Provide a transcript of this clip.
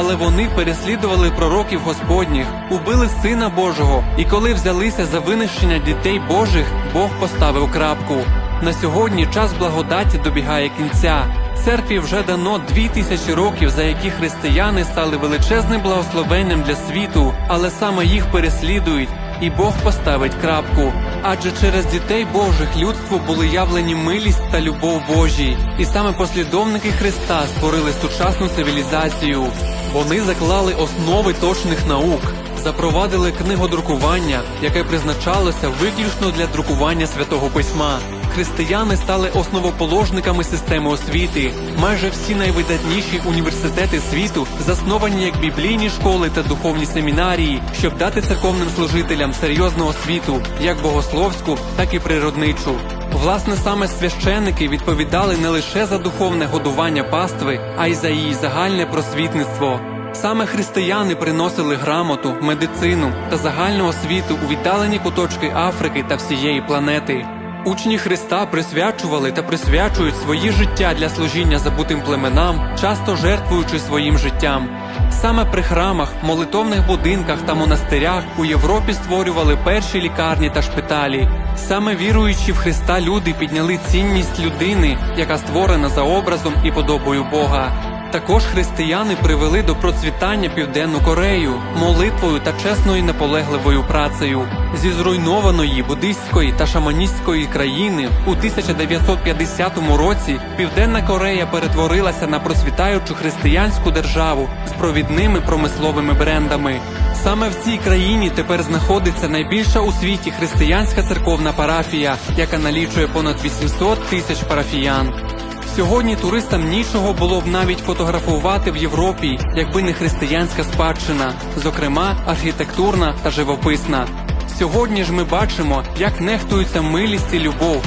Але вони переслідували пророків Господніх, убили Сина Божого, і коли взялися за винищення дітей Божих, Бог поставив крапку. На сьогодні час благодаті добігає кінця. Церкві вже дано дві тисячі років, за які християни стали величезним благословенням для світу, але саме їх переслідують, і Бог поставить крапку. Адже через дітей Божих людству були явлені милість та любов Божі, і саме послідовники Христа створили сучасну цивілізацію. Вони заклали основи точних наук, запровадили книгодрукування, яке призначалося виключно для друкування святого письма. Християни стали основоположниками системи освіти. Майже всі найвидатніші університети світу засновані як біблійні школи та духовні семінарії, щоб дати церковним служителям серйозну освіту, як богословську, так і природничу. Власне, саме священники відповідали не лише за духовне годування пастви, а й за її загальне просвітництво. Саме християни приносили грамоту, медицину та загальну освіту у віддалені куточки Африки та всієї планети. Учні Христа присвячували та присвячують свої життя для служіння забутим племенам, часто жертвуючи своїм життям. Саме при храмах, молитовних будинках та монастирях у Європі створювали перші лікарні та шпиталі. Саме віруючі в Христа люди підняли цінність людини, яка створена за образом і подобою Бога. Також християни привели до процвітання Південну Корею молитвою та чесною наполегливою працею. Зі зруйнованої буддистської та шаманістської країни у 1950 році Південна Корея перетворилася на процвітаючу християнську державу з провідними промисловими брендами. Саме в цій країні тепер знаходиться найбільша у світі християнська церковна парафія, яка налічує понад 800 тисяч парафіян. Сьогодні туристам нічого було б навіть фотографувати в Європі, якби не християнська спадщина, зокрема архітектурна та живописна. Сьогодні ж ми бачимо, як нехтуються милість і любов.